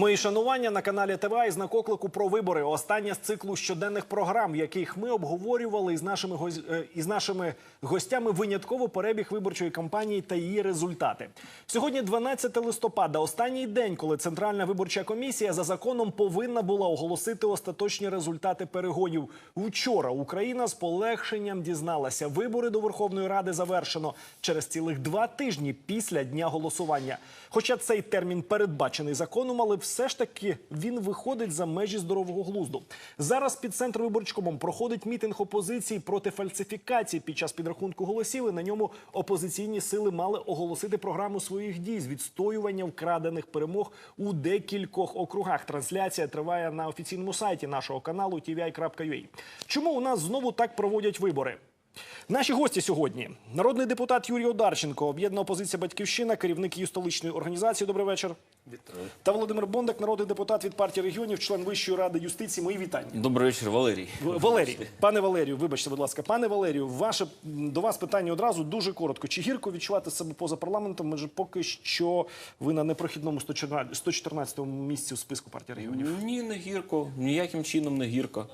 Мої шанування на каналі ТВА із знак оклику про вибори. Остання з циклу щоденних програм, яких ми обговорювали із нашими гоз- е, із нашими гостями винятково перебіг виборчої кампанії та її результати. Сьогодні 12 листопада, останній день, коли Центральна виборча комісія за законом повинна була оголосити остаточні результати перегонів. Вчора Україна з полегшенням дізналася, вибори до Верховної Ради завершено через цілих два тижні після дня голосування. Хоча цей термін передбачений законом, але все ж таки він виходить за межі здорового глузду. Зараз під центр виборчкомом проходить мітинг опозиції проти фальсифікації під час підрахунку голосів. І на ньому опозиційні сили мали оголосити програму своїх дій з відстоювання вкрадених перемог у декількох округах. Трансляція триває на офіційному сайті нашого каналу tvi.ua. Чому у нас знову так проводять вибори? Наші гості сьогодні: народний депутат Юрій Одарченко, об'єднана опозиція Батьківщина, керівник її столичної організації. Добрий вечір. Вітаю. Та Володимир Бондак, народний депутат від партії регіонів, член Вищої ради юстиції. Мої вітання. Добрий вечір, Валерій. В- Валерій, пане Валерію, вибачте, будь ласка, пане Валерію, ваше до вас питання одразу дуже коротко. Чи гірко відчувати себе поза парламентом? Адже поки що ви на непрохідному 114 114-му місці в списку партії регіонів. Ні, не гірко, ніяким чином не гірко.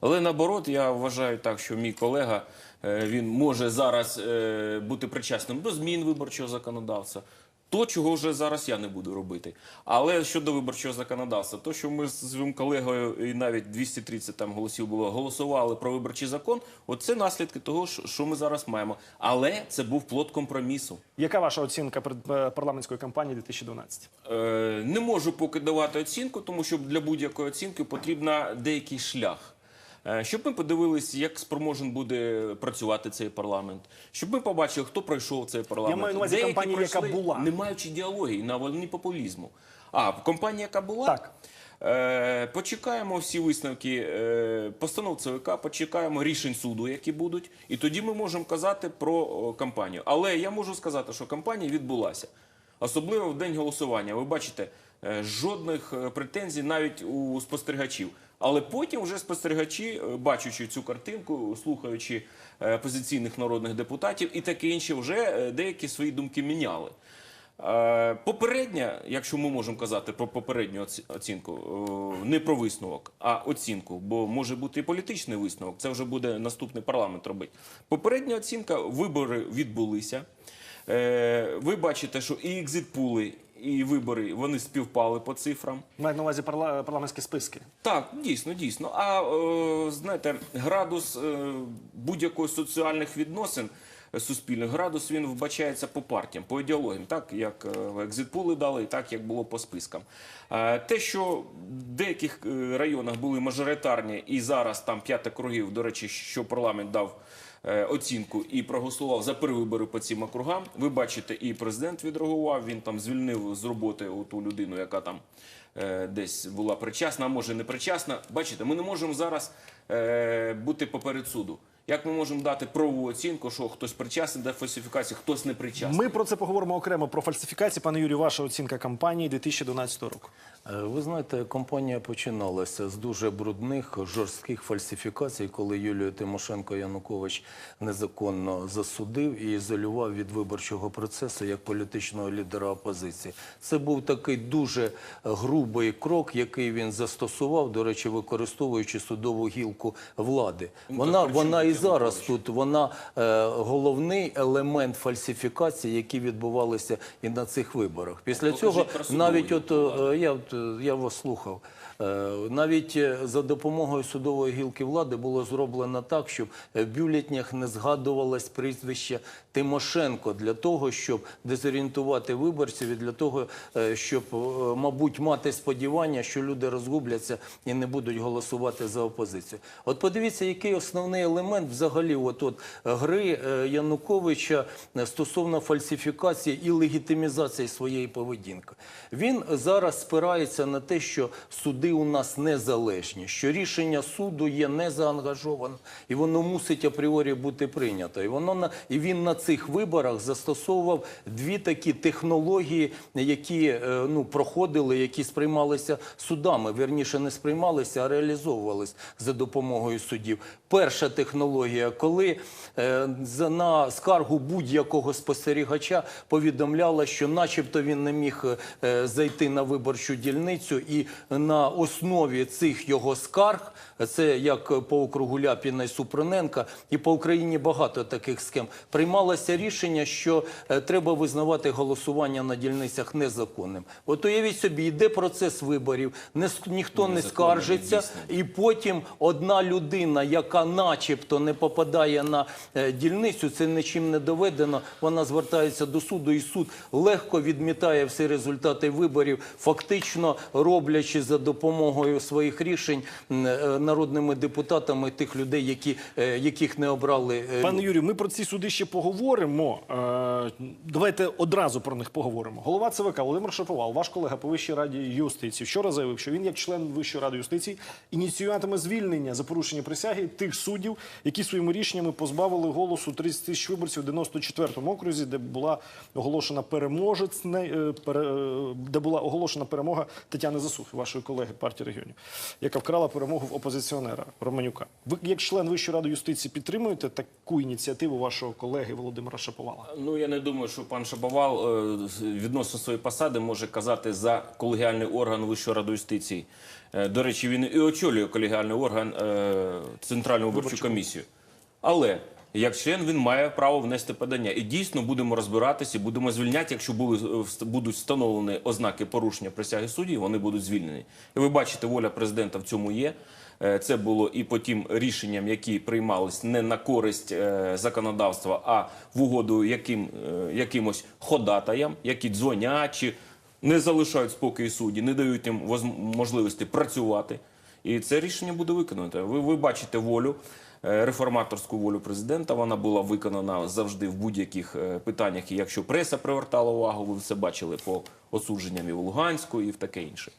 Але наоборот, я вважаю так, що мій колега він може зараз е, бути причасним до змін виборчого законодавства. То, чого вже зараз я не буду робити. Але щодо виборчого законодавства, то, що ми з своїм колегою і навіть 230 там голосів було голосували про виборчий закон, оце наслідки того, що ми зараз маємо. Але це був плод компромісу. Яка ваша оцінка е, парламентської кампанії 2012? Е, Не можу поки давати оцінку, тому що для будь-якої оцінки потрібен деякий шлях. Е, Щоб ми подивилися, як спроможен буде працювати цей парламент, щоб ми побачили, хто пройшов цей парламент. Я маю на увазі Деякі яка була. не маючи ідеології, на волні популізму. А компанія, яка була, Так. Е, почекаємо всі висновки е, постанов ЦВК, почекаємо рішень суду, які будуть, і тоді ми можемо казати про кампанію. Але я можу сказати, що кампанія відбулася. Особливо в день голосування. Ви бачите, жодних е, претензій навіть у спостерігачів. Але потім вже спостерігачі, е, бачачи цю картинку, слухаючи е, опозиційних народних депутатів і таке інше, вже е, деякі свої думки міняли. Е, Попередня, якщо ми можемо казати про попередню оці- оцінку, е, не про висновок, а оцінку, бо може бути і політичний висновок, це вже буде наступний парламент робити. Попередня оцінка, вибори відбулися. Е, Ви бачите, що і екзитпули, і вибори вони співпали по цифрам. Маю на увазі парла- парламентські списки. Так, дійсно, дійсно. А е, знаєте, градус е, будь-якої соціальних відносин е, суспільних градус він вбачається по партіям, по ідеологіям, так як екзитпули дали, і так як було по спискам. Те, що в деяких районах були мажоритарні, і зараз там п'ять округів, до речі, що парламент дав. Е, Оцінку і проголосував за перевибори по цим округам. Ви бачите, і президент відреагував. Він там звільнив з роботи ту людину, яка там е, десь була причасна, а може не причасна. Бачите, ми не можемо зараз е, бути поперед суду. Як ми можемо дати правову оцінку, що хтось причасний до фальсифікації, хтось не причасний? Ми про це поговоримо окремо про фальсифікації. Пане Юрію, ваша оцінка кампанії 2012 року. Е, Ви знаєте, кампанія починалася з дуже брудних, жорстких фальсифікацій, коли Юлію Тимошенко Янукович незаконно засудив і ізолював від виборчого процесу як політичного лідера опозиції. Це був такий дуже грубий крок, який він застосував, до речі, використовуючи судову гілку влади. Вона, при чому вона і зараз тут вона е, головний елемент фальсифікації, які відбувалися і на цих виборах. Після цього навіть от е, я, е, я вас слухав. Навіть за допомогою судової гілки влади було зроблено так, щоб в бюлетнях не згадувалось прізвище Тимошенко для того, щоб дезорієнтувати виборців і для того, щоб, мабуть, мати сподівання, що люди розгубляться і не будуть голосувати за опозицію. От подивіться, який основний елемент взагалі от, от, гри е, Януковича е, стосовно фальсифікації і легітимізації своєї поведінки. Він зараз спирається на те, що суди у нас незалежні, що рішення суду є незаангажоване, і воно мусить апріорі бути прийнято. І воно на і він на цих виборах застосовував дві такі технології, які е, ну проходили, які сприймалися судами. Вірніше не сприймалися, а реалізовувались за допомогою судів. Перша технологія, коли е, на скаргу будь-якого спостерігача повідомляла, що, начебто, він не міг е, зайти на виборчу дільницю, і на основі цих його скарг, це як по округу Ляпіна і Супроненка, і по Україні багато таких схем, приймалося рішення, що е, треба визнавати голосування на дільницях незаконним. От уявіть собі, йде процес виборів, не ніхто не Незаконним, скаржиться, і потім одна людина, яка начебто не попадає на е, дільницю, це нічим не доведено. Вона звертається до суду, і суд легко відмітає всі результати виборів, фактично роблячи за допомогою своїх рішень е, народними депутатами тих людей, е, яких не обрали. Пане Юрію, ми про ці суди ще поговоримо. Давайте одразу про них поговоримо. Голова ЦВК Володимир Шаповал, ваш колега по Вищій раді юстиції, вчора заявив, що він, як член Вищої ради юстиції, ініціюватиме звільнення за порушення присяги тих суддів, які своїми рішеннями позбавили голосу 30 тисяч виборців в 94-му окрузі, де була оголошена переможець, не- е, пере- е, де була оголошена перемога Тетяни Засухи, вашої колеги партії регіонів, яка вкрала перемогу в опозиціонера Романюка. Ви, як член Вищої ради юстиції, підтримуєте таку ініціативу вашого колеги Володимира Шаповала? Ну я не думаю, що пан Шабавал е, відносно своєї посади може казати за колегіальний орган Вищої ради юстиції. Е, До речі, він і очолює колегіальний орган е, Центральну виборчу комісію. Але як член він має право внести подання. І дійсно будемо розбиратися, будемо звільняти, якщо були, е, будуть встановлені ознаки порушення присяги судді, вони будуть звільнені. І ви бачите, воля президента в цьому є. Це було і по тим рішенням, які приймались не на користь законодавства, а в угоду яким, якимось ходатаям, які дзвонять чи не залишають спокій судді, не дають їм можливості працювати. І це рішення буде виконано. Ви, ви бачите волю, е, реформаторську волю президента. Вона була виконана завжди в будь-яких е, питаннях. І якщо преса привертала увагу, ви все бачили по осудженням і в Луганську, і в таке інше.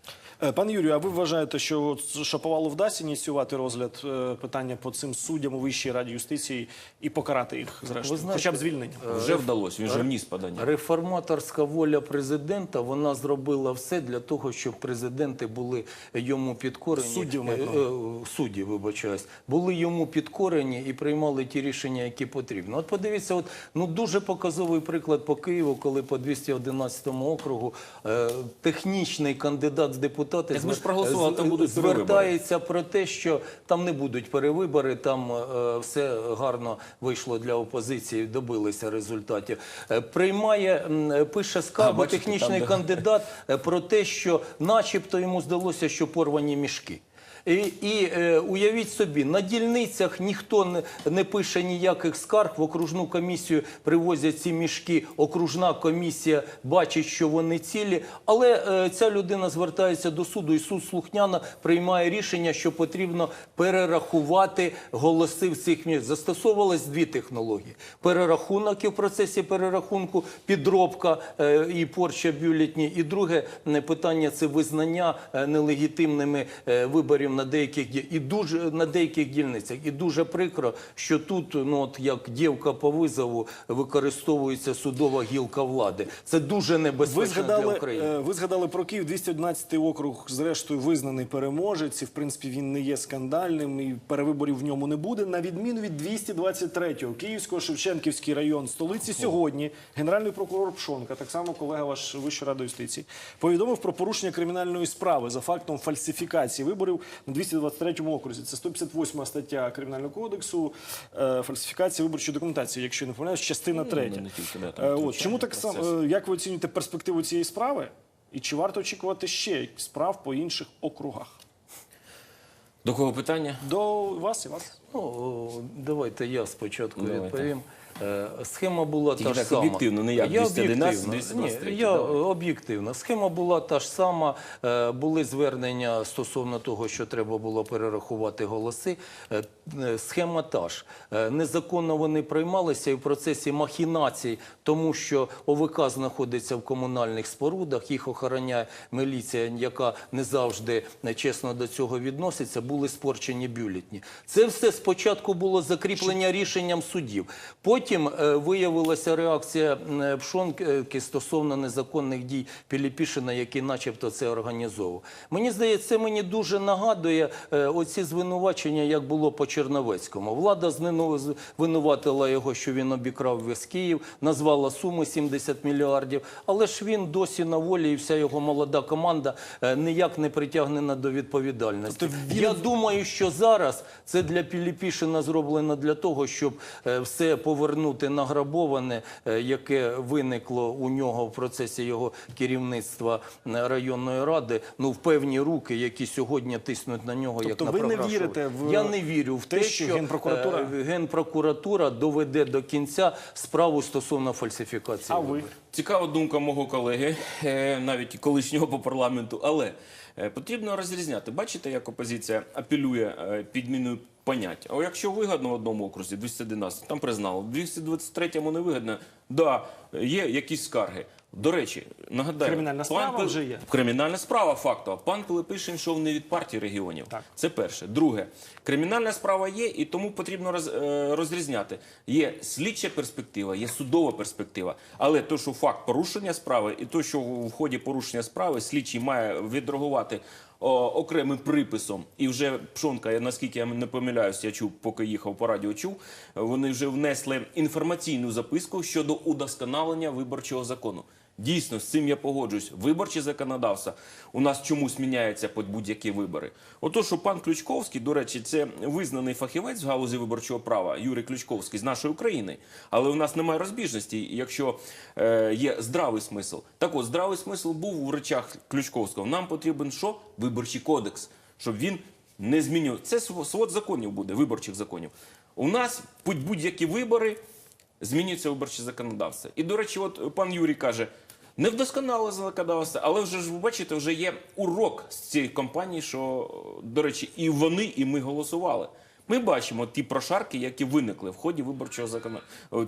Е, Пане Юрію, а ви вважаєте, що Шаповалу вдасться ініціювати розгляд е, питання по цим суддям у Вищій раді юстиції і покарати їх зрештою, знаєте, хоча б звільнення? Вже вдалося. Він же вніс подання. Реформаторська воля президента вона зробила все для того, щоб президенти були йому підкорені. Суддів Е, е, судді, вибачаюсь, були йому підкорені і приймали ті рішення, які потрібно. От подивіться, от ну дуже показовий приклад по Києву, коли по 211 округу е, технічний кандидат з депутати ми ж проголосували, там будуть звертаються про те, що там не будуть перевибори, там е, все гарно вийшло для опозиції, добилися результатів. Е, приймає, м, пише скарбу бачите, технічний там, де- кандидат е, про те, що начебто йому здалося, що порвані мішки. І, і е, уявіть собі, на дільницях ніхто не, не пише ніяких скарг. В окружну комісію привозять ці мішки. Окружна комісія бачить, що вони цілі. Але е, ця людина звертається до суду, і суд слухняно приймає рішення, що потрібно перерахувати голоси в цих місць. Застосовувалось дві технології: перерахунок і в процесі перерахунку, підробка е, і порча бюлетні. І друге е, питання це визнання е, нелегітимними е, на деяких і дуже на деяких дільницях. І дуже прикро, що тут, ну от як дівка по визову, використовується судова гілка влади. Це дуже Ви небезпечно для згадали, України. е, ви згадали про Київ, 211 округ, зрештою, визнаний переможець. І, в принципі, він не є скандальним, і перевиборів в ньому не буде. На відміну від 223-го, Київського Шевченківський район столиці сьогодні генеральний прокурор Пшонка, так само колега ваш Вищої ради юстиції, повідомив про порушення кримінальної справи за фактом фальсифікації виборів на 223-му окрузі. Це 158 стаття Кримінального кодексу, е, фальсифікація виборчої документації, якщо я не помиляюсь, частина третя. да, там Е, От, чому так само? е, Як ви оцінюєте перспективу цієї справи? І чи варто очікувати ще справ по інших округах? До кого питання? До вас і вас. Ну, давайте я спочатку Давайте. відповім. Е, Схема була Тільки та ж так сама. об'єктивно, не як Я 211, об'єктивно. 223, Ні, я давай. об'єктивно. Схема була та ж сама. Е, Були звернення стосовно того, що треба було перерахувати голоси. Е, е, Схема та ж. Е, Незаконно вони приймалися і в процесі махінацій, тому що ОВК знаходиться в комунальних спорудах, їх охороняє міліція, яка не завжди чесно до цього відноситься, були спорчені бюлетні. Це все спочатку було закріплення рішенням судів. Потім е, виявилася реакція Пшонки стосовно незаконних дій Піліпішина, який начебто це організовував. Мені здається, це мені дуже нагадує е, оці звинувачення, як було по Черновецькому. Влада звинуватила його, що він обікрав весь Київ, назвала суму 70 мільярдів, але ж він досі на волі, і вся його молода команда е, ніяк не притягнена до відповідальності. Тобто він- Я думаю, що зараз це для Піліпішина зроблено для того, щоб все повернути награбоване, е, яке виникло у нього в процесі його керівництва районної ради, ну в певні руки, які сьогодні тиснуть на нього, як Тобто на ви не вірите в Я не вірю в те, те, що Генпрокуратура- е, Генпрокуратура доведе до кінця справу стосовно фальсифікації. А ви? Цікава думка мого колеги, е, навіть колишнього по парламенту, але потрібно розрізняти. Бачите, як опозиція апелює е, підміною понять. А якщо вигодно в одному окрузі, 211, там признали, в 223-му не вигодно, да, є якісь скарги. До речі, нагадаю, Кримінальна справа Пил- вже є. Кримінальна справа фактова. Пан Пилипишин йшов не від партії регіонів. Так. Це перше. Друге, кримінальна справа є, і тому потрібно роз, е, розрізняти. Є слідча перспектива, є судова перспектива. Але то, що факт порушення справи, і то, що в ході порушення справи слідчий має відреагувати о, окремим приписом, і вже Пшонка, наскільки я не помиляюсь, я чув, поки їхав по радіо, чув, вони вже внесли інформаційну записку щодо удосконалення виборчого закону. Дійсно, з цим я погоджуюсь. Виборче законодавство у нас чомусь міняється під будь-які вибори. Ото, що пан Ключковський, до речі, це визнаний фахівець в галузі виборчого права Юрій Ключковський з нашої України. Але у нас немає розбіжності, якщо е, є здравий смисл. Так от, здравий смисл був у речах Ключковського. Нам потрібен що? Виборчий кодекс, щоб він не змінював. Це св- свод законів буде, виборчих законів. У нас будь-які вибори змінюється виборче законодавство. І, до речі, от пан Юрій каже, не вдосконале законодавство, але вже ж ви бачите, вже є урок з цієї кампанії, що, до речі, і вони, і ми голосували. Ми бачимо ті прошарки, які виникли в ході виборчого закон...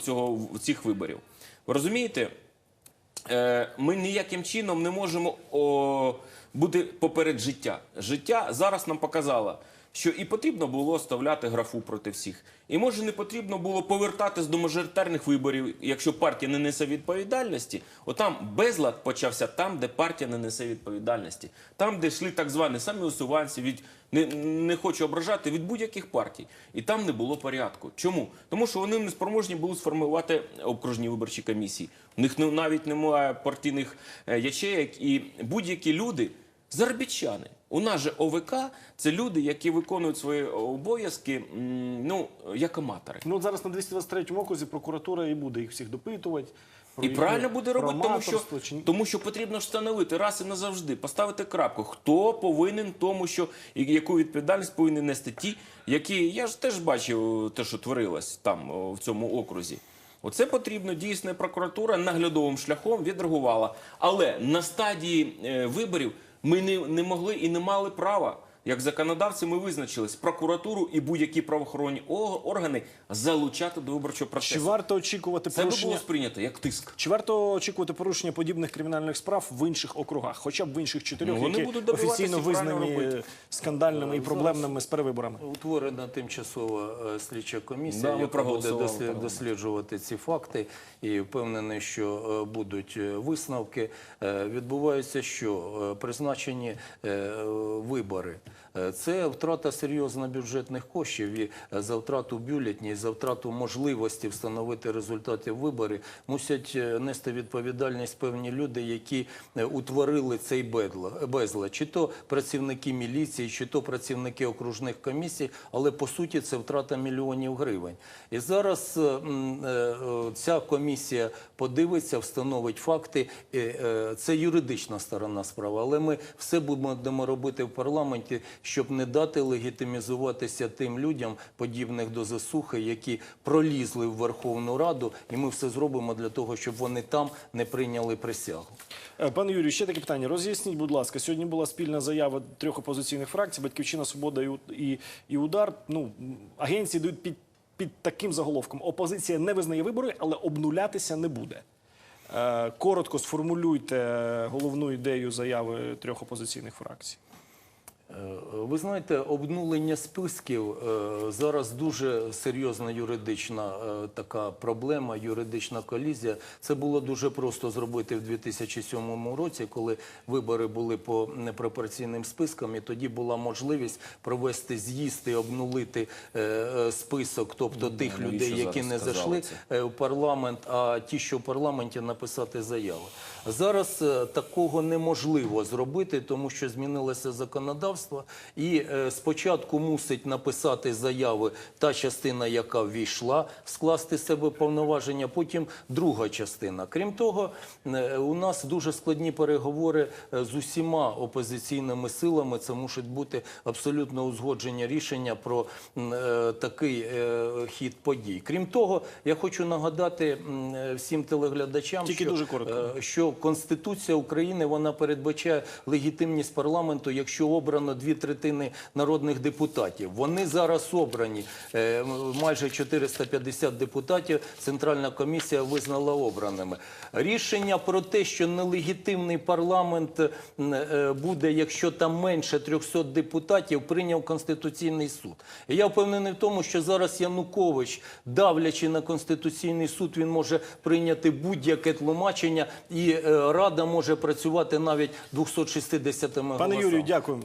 цього цих виборів. Ви розумієте? Е, ми ніяким чином не можемо бути поперед життя. Життя зараз нам показало, що і потрібно було оставляти графу проти всіх. І може не потрібно було повертатись до мажоритарних виборів, якщо партія не несе відповідальності. Отам безлад почався там, де партія не несе відповідальності. Там, де йшли так звані самі усуванці від не, не хочу ображати від будь-яких партій. І там не було порядку. Чому? Тому що вони не спроможні були сформувати окружні виборчі комісії. У них навіть немає партійних е, ячеїк, і будь-які люди заробітчани. У нас же ОВК це люди, які виконують свої обов'язки ну, як аматори. Ну от зараз на 223 окрузі прокуратура і буде їх всіх допитувати. І правильно буде робити, тому що, тому що потрібно встановити раз і назавжди, поставити крапку. Хто повинен тому, що яку відповідальність повинен нести ті, які я ж теж бачив те, що творилось там в цьому окрузі. Оце потрібно дійсно прокуратура наглядовим шляхом відреагувала. Але на стадії е, виборів ми не, не могли і не мали права. Як законодавці ми визначились прокуратуру і будь-які правоохоронні органи залучати до виборчого Чи варто очікувати Це порушення? було сприйнято як тиск. Чи варто очікувати порушення подібних кримінальних справ в інших округах, хоча б в інших чотирьох, Ну, вони які будуть офіційно визнані скандальними і проблемними з перевиборами? Утворена тимчасова е, слідча комісія, Да, яка буде дослід- досліджувати ці факти, і впевнений, що е, будуть е, висновки. Е, Відбувається, що е, призначені е, вибори. Е, Це втрата серйозна бюджетних коштів і е, за втрату бюлетні, за втрату можливості встановити результати виборів мусять е, нести відповідальність певні люди, які утворили цей безлад. Чи то працівники міліції, чи то працівники окружних комісій, але по суті це втрата мільйонів гривень. І зараз ця комісія подивиться, встановить факти. Це юридична сторона справи, але ми все будемо робити в парламенті, щоб не дати легітимізуватися тим людям, подібних до засухи, які пролізли в Верховну Раду, і ми все зробимо для того, щоб вони там не прийняли присягу. Е, Пане Юрію, ще таке питання. Роз'ясніть, будь ласка, сьогодні була спільна заява трьох опозиційних фракцій: Батьківщина, Свобода і, Удар. Ну агенції під, під таким заголовком: опозиція не визнає вибори, але обнулятися не буде. Е, коротко сформулюйте головну ідею заяви трьох опозиційних фракцій. Е, Ви знаєте, обнулення списків е, зараз дуже серйозна юридична е, така проблема, юридична колізія. Це було дуже просто зробити в 2007 році, коли вибори були по непропорційним спискам, і тоді була можливість провести з'їзд і обнулити список, тобто тих навіщо людей, які не зайшли це? в парламент, а ті, що в парламенті написати заяви. Зараз такого неможливо зробити, тому що змінилося законодавство, і е, спочатку мусить написати заяви та частина, яка ввійшла, скласти себе повноваження, потім друга частина. Крім того, е, у нас дуже складні переговори е, з усіма опозиційними силами. Це мусить бути абсолютно узгодження рішення про такий хід подій. Крім того, я хочу нагадати всім телеглядачам, Тільки що, дуже коротко. що Конституція України вона передбачає легітимність парламенту, якщо обрано дві третини народних депутатів. Вони зараз обрані е, майже 450 депутатів. Центральна комісія визнала обраними. Рішення про те, що нелегітимний парламент е, буде, якщо там менше 300 депутатів, прийняв Конституційний суд. І я впевнений в тому, що зараз Янукович, давлячи на Конституційний суд, він може прийняти будь-яке тлумачення, і е, Рада може працювати навіть 260 голосами. Пане Юрію, дякую.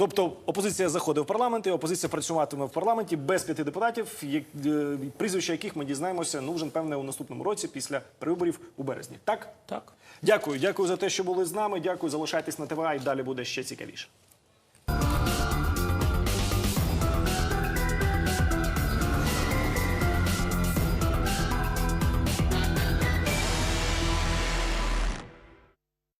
Тобто опозиція заходить в парламент, і опозиція працюватиме в парламенті без п'яти депутатів, е, прізвища яких ми дізнаємося ну вже певне у наступному році після перевиборів у березні. Так? Так. Дякую, дякую за те, що були з нами. Дякую, залишайтесь на ТВА і далі буде ще цікавіше.